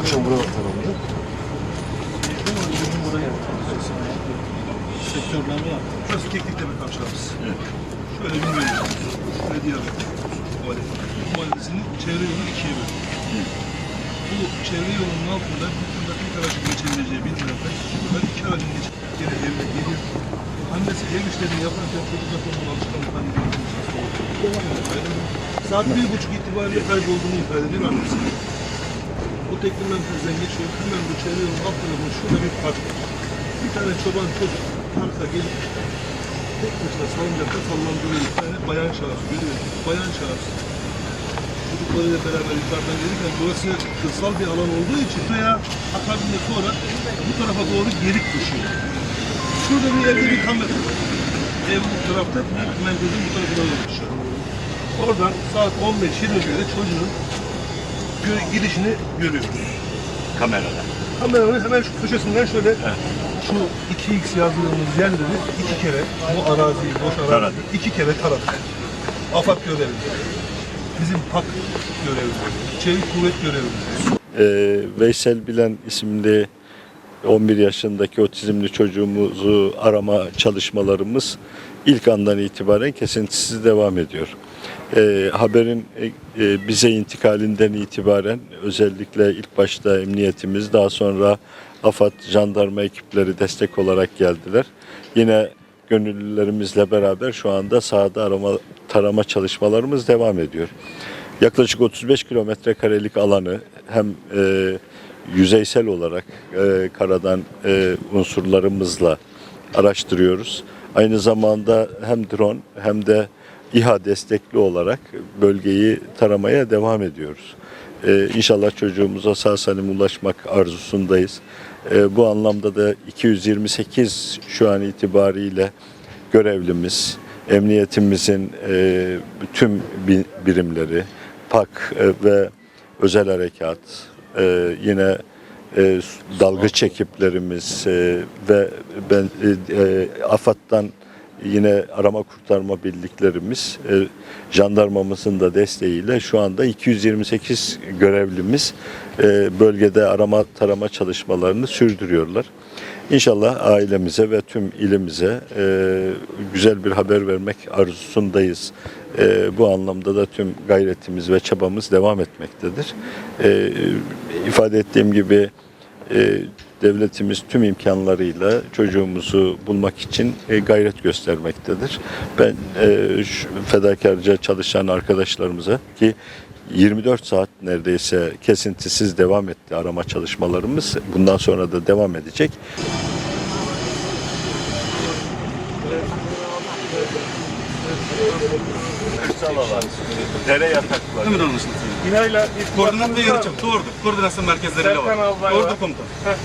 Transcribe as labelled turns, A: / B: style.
A: akşam buraya arandı.
B: Sektörleme yaptık. Burası Keklik Tepe Kavşağımız. Şöyle bir bölüm. Şöyle diğer tuvalet. Bu mahallesinin çevre yolu ikiye bölündü. Bu çevre yolunun altında bütün trafik aracı geçebileceği bir tarafta burada iki aracın geçip geri evine geliyor. Annesi ev işlerini yaparken çocuklar onun alışkanlıklarını görüyoruz. Saat bir buçuk itibariyle kaybolduğunu ifade ediyor annesi. Bu teknik merkezden geçiyor. Hemen bu çevre yolunun alt tarafında şurada bir park. Bir tane çoban çocuk parka gelip tek başına salıncakta sallandırıyor. Bir tane bayan şahıs görüyor. Bayan şahıs çocuklarıyla beraber yukarıdan gelirken burası kırsal bir alan olduğu için buraya akabinde sonra bu tarafa doğru geri koşuyor. Şurada bir evde bir kamera. Ev bu tarafta, merkezin bu tarafına doğru koşuyor. Oradan saat 15-20 göre çocuğun gidişini görüyoruz.
C: Kamerada.
B: Kameranın hemen şu köşesinden şöyle şu 2x yazdığımız yerleri iki kere bu araziyi, boş araziyi iki kere taradık. AFAD görevlileri, bizim PAK görevlileri, Çevik Kuvvet görevlileri,
D: Ee, Veysel Bilen isimli 11 yaşındaki otizmli çocuğumuzu arama çalışmalarımız ilk andan itibaren kesintisiz devam ediyor. Ee, haberin e, e, bize intikalinden itibaren özellikle ilk başta emniyetimiz daha sonra AFAD jandarma ekipleri destek olarak geldiler. Yine gönüllülerimizle beraber şu anda sahada arama tarama çalışmalarımız devam ediyor. Yaklaşık 35 kilometre karelik alanı hem e, yüzeysel olarak e, karadan e, unsurlarımızla araştırıyoruz. Aynı zamanda hem drone hem de İHA destekli olarak bölgeyi taramaya devam ediyoruz. Ee, inşallah çocuğumuza sağ salim ulaşmak arzusundayız. Ee, bu anlamda da 228 şu an itibariyle görevlimiz, emniyetimizin e, tüm bi- birimleri, PAK e, ve özel harekat, e, yine e, dalgıç ekiplerimiz e, ve ben e, e, AFAD'dan yine arama kurtarma birliklerimiz, e, jandarmamızın da desteğiyle şu anda 228 görevlimiz e, bölgede arama tarama çalışmalarını sürdürüyorlar. İnşallah ailemize ve tüm ilimize e, güzel bir haber vermek arzusundayız. E, bu anlamda da tüm gayretimiz ve çabamız devam etmektedir. E, ifade ettiğim gibi e, devletimiz tüm imkanlarıyla çocuğumuzu bulmak için e, gayret göstermektedir. Ben e, şu fedakarca çalışan arkadaşlarımıza ki 24 saat neredeyse kesintisiz devam etti arama çalışmalarımız. Bundan sonra da devam edecek.
C: Dere yatakları.
E: Emir anlaşıldı.
B: binayla
E: Koordinat ve yarıçam. Doğrudur. Koordinasyon merkezleriyle var. Doğrudur
B: var.
E: komutan.